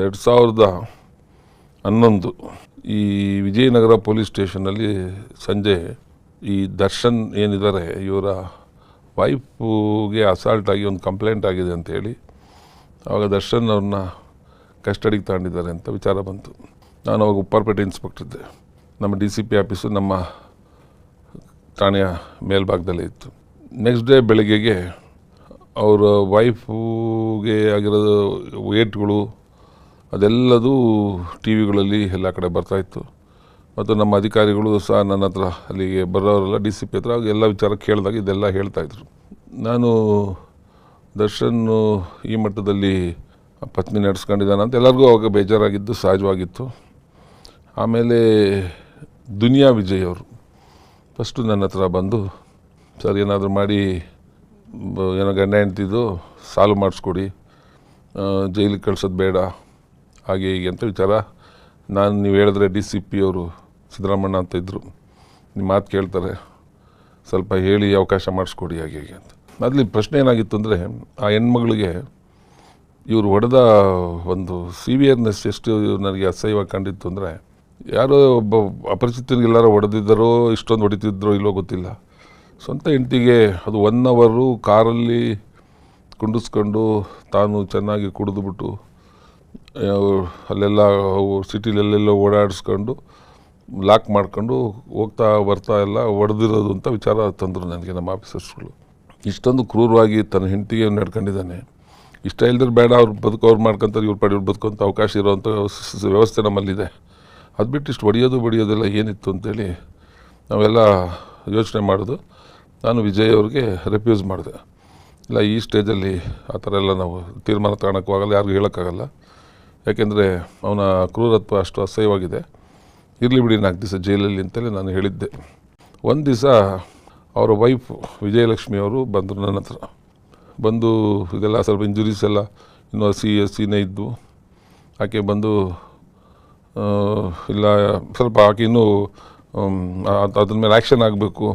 ಎರಡು ಸಾವಿರದ ಹನ್ನೊಂದು ಈ ವಿಜಯನಗರ ಪೊಲೀಸ್ ಸ್ಟೇಷನಲ್ಲಿ ಸಂಜೆ ಈ ದರ್ಶನ್ ಏನಿದ್ದಾರೆ, ಇವರ ವೈಫ್ಗೆ ಅಸಾಲ್ಟ್ ಆಗಿ ಒಂದು ಕಂಪ್ಲೇಂಟ್ ಆಗಿದೆ ಅಂತ ಹೇಳಿ ಆವಾಗ ದರ್ಶನ್ ಅವ್ರನ್ನ ಕಸ್ಟಡಿಗೆ ತಗೊಂಡಿದ್ದಾರೆ ಅಂತ ವಿಚಾರ ಬಂತು. ನಾನು ಅವಾಗ ಉಪ್ಪಾರಪೇಟೆ ಇನ್ಸ್ಪೆಕ್ಟರ್ ಇದ್ದೆ. ನಮ್ಮ ಡಿ ಸಿ ಪಿ ಆಫೀಸು ನಮ್ಮ ಠಾಣೆಯ ಮೇಲ್ಭಾಗದಲ್ಲೇ ಇತ್ತು. ನೆಕ್ಸ್ಟ್ ಡೇ ಬೆಳಗ್ಗೆಗೆ ಅವರ ವೈಫ್ಗೆ ಆಗಿರೋದು ವೇಟ್ಗಳು ಅದೆಲ್ಲದೂ ಟಿ ವಿಗಳಲ್ಲಿ ಎಲ್ಲ ಕಡೆ ಬರ್ತಾಯಿತ್ತು ಮತ್ತು ನಮ್ಮ ಅಧಿಕಾರಿಗಳು ಸಹ ನನ್ನ ಹತ್ರ ಅಲ್ಲಿಗೆ ಬರೋರೆಲ್ಲ ಡಿ ಸಿ ಪಿ ಹತ್ರ ಎಲ್ಲ ವಿಚಾರ ಕೇಳಿದಾಗ ಇದೆಲ್ಲ ಹೇಳ್ತಾಯಿದ್ರು ನಾನು ದರ್ಶನ್ ಈ ಮಟ್ಟದಲ್ಲಿ ಪತ್ನಿ ನಡೆಸ್ಕೊಂಡಿದ್ದಾನೆ ಅಂತ ಎಲ್ಲರಿಗೂ ಅವಾಗ ಬೇಜಾರಾಗಿದ್ದು, ಸಹಜವಾಗಿತ್ತು. ಆಮೇಲೆ ದುನಿಯಾ ವಿಜಯ್ ಅವರು ಫಸ್ಟು ನನ್ನ ಹತ್ರ ಬಂದು, ಸರ್, ಏನಾದರೂ ಮಾಡಿ ಏನೋ ಗಂಡ ಹೆಂಡ್ತಿದ್ದು ಸಾಲ್ವ್ ಮಾಡಿಸ್ಕೊಡಿ ಜೈಲಿಗೆ ಕಳ್ಸೋದು ಬೇಡ ಹಾಗೆ ಹೀಗೆ ಅಂತ ವಿಚಾರ ನಾನು ನೀವು ಹೇಳಿದ್ರೆ ಡಿ ಸಿ ಪಿ ಅವರು ಸಿದ್ದರಾಮಣ್ಣ ಅಂತ ಇದ್ದರು ನಿಮ್ಮ ಮಾತು ಕೇಳ್ತಾರೆ. ಸ್ವಲ್ಪ ಹೇಳಿ ಅವಕಾಶ ಮಾಡಿಸ್ಕೊಡಿ ಹಾಗೆ ಹೀಗೆ ಅಂತ. ಪ್ರಶ್ನೆ ಏನಾಗಿತ್ತು ಅಂದರೆ, ಆ ಹೆಣ್ಮಗಳಿಗೆ ಇವರು ಹೊಡೆದ ಒಂದು ಸಿವಿಯರ್ನೆಸ್ ಎಷ್ಟು ನನಗೆ ಅಸಹ್ಯವಾಗಿ ಕಂಡಿತ್ತು ಅಂದರೆ, ಯಾರೋ ಒಬ್ಬ ಅಪರಿಚಿತನಿಗೆಲ್ಲಾರು ಹೊಡೆದಿದ್ದರೋ, ಇಷ್ಟೊಂದು ಹೊಡಿತಿದ್ರೋ ಇಲ್ಲೋ ಗೊತ್ತಿಲ್ಲ. ಸ್ವಂತ ಹೆಂಡತಿಗೆ ಅದು ಒನ್ ಅವರು ಕಾರಲ್ಲಿ ಕುಂಡಿಸ್ಕೊಂಡು ತಾನು ಚೆನ್ನಾಗಿ ಕುಡಿದ್ಬಿಟ್ಟು ಅಲ್ಲೆಲ್ಲ ಸಿಟಿಲೆಲ್ಲೆಲ್ಲ ಓಡಾಡಿಸ್ಕೊಂಡು ಲಾಕ್ ಮಾಡ್ಕೊಂಡು ಹೋಗ್ತಾ ಬರ್ತಾ ಎಲ್ಲ ಹೊಡೆದಿರೋದು ಅಂತ ವಿಚಾರ ತಂದರು ನನಗೆ ನಮ್ಮ ಆಫೀಸರ್ಸ್ಗಳು ಇಷ್ಟೊಂದು ಕ್ರೂರವಾಗಿ ತನ್ನ ಹೆಂಡತಿಗೆ ನಡ್ಕೊಂಡಿದ್ದಾನೆ. ಇಷ್ಟ ಇಲ್ದ್ರೆ ಬೇಡ, ಅವ್ರು ಬದುಕೋರು ಮಾಡ್ಕೊಂತಾರೆ, ಇವ್ರು ಪಡಿ ಇವ್ರು ಬದುಕುವಂಥ ಅವಕಾಶ ಇರೋವಂಥ ವ್ಯವಸ್ಥೆ ನಮ್ಮಲ್ಲಿದೆ. ಅದು ಬಿಟ್ಟು ಇಷ್ಟು ಹೊಡೆಯೋದು ಬಡಿಯೋದೆಲ್ಲ ಏನಿತ್ತು ಅಂತೇಳಿ ನಾವೆಲ್ಲ ಯೋಚನೆ ಮಾಡೋದು. ನಾನು ವಿಜಯ್ ಅವ್ರಿಗೆ ರೆಫ್ಯೂಸ್ ಮಾಡಿದೆ. ಇಲ್ಲ, ಈ ಸ್ಟೇಜಲ್ಲಿ ಆ ಥರ ಎಲ್ಲ ನಾವು ತೀರ್ಮಾನ ತಗೊಳಕ್ಕೂ ಆಗಲ್ಲ, ಯಾರಿಗೂ ಹೇಳೋಕ್ಕಾಗಲ್ಲ. ಯಾಕೆಂದರೆ ಅವನ ಕ್ರೂರತ್ವ ಅಷ್ಟು ಅಸಹ್ಯವಾಗಿದೆ. ಇರಲಿ ಬಿಡಿ ನಾಲ್ಕು ದಿವಸ ಜೈಲಲ್ಲಿ ಅಂತೇಳಿ ನಾನು ಹೇಳಿದ್ದೆ. ಒಂದು ದಿವಸ ಅವರ ವೈಫ್ ವಿಜಯಲಕ್ಷ್ಮಿ ಅವರು ಬಂದರು ನನ್ನ ಹತ್ರ. ಬಂದು ಇದೆಲ್ಲ ಸ್ವಲ್ಪ ಇಂಜುರೀಸ್ ಎಲ್ಲ ಇನ್ನೂ ಹಸಿ ಹಸಿನೇ ಇದ್ದು ಆಕೆ ಬಂದು ಇಲ್ಲ, ಸ್ವಲ್ಪ ಆಕೆ ಇನ್ನೂ ಅದ್ರ ಮೇಲೆ ಆ್ಯಕ್ಷನ್ ಆಗಬೇಕು.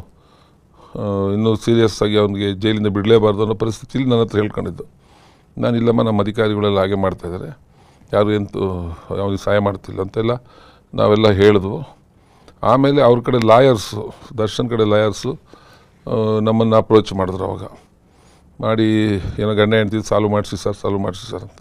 ಇನ್ನೂ ಸೀರಿಯಸ್ ಆಗಿ ಅವನಿಗೆ ಜೈಲಿಂದ ಬಿಡಲೇಬಾರ್ದು ಅನ್ನೋ ಪರಿಸ್ಥಿತಿಲಿ ನನ್ನ ಹತ್ರ ಹೇಳ್ಕೊಂಡಿದ್ದು. ನಾನು ಇಲ್ಲಮ್ಮ ನಮ್ಮ ಅಧಿಕಾರಿಗಳೆಲ್ಲ ಹಾಗೆ ಮಾಡ್ತಾಯಿದ್ದಾರೆ ಯಾರು ಎಂತೂ ಅವ್ರಿಗೆ ಸಹಾಯ ಮಾಡ್ತಿಲ್ಲ ಅಂತೆಲ್ಲ ನಾವೆಲ್ಲ ಹೇಳಿದ್ವು. ಆಮೇಲೆ ಅವ್ರ ಕಡೆ ಲಾಯರ್ಸು ದರ್ಶನ್ ಕಡೆ ಲಾಯರ್ಸು ನಮ್ಮನ್ನು ಅಪ್ರೋಚ್ ಮಾಡಿದ್ರು ಅವಾಗ. ಮಾಡಿ, ಏನೋ ಗಂಡ ಹೆಂಡ್ತಿ ಸಾಲ್ವ್ ಮಾಡಿಸಿ ಸರ್ ಸಾಲ್ವ್ ಮಾಡಿಸಿ ಸರ್ ಅಂತ.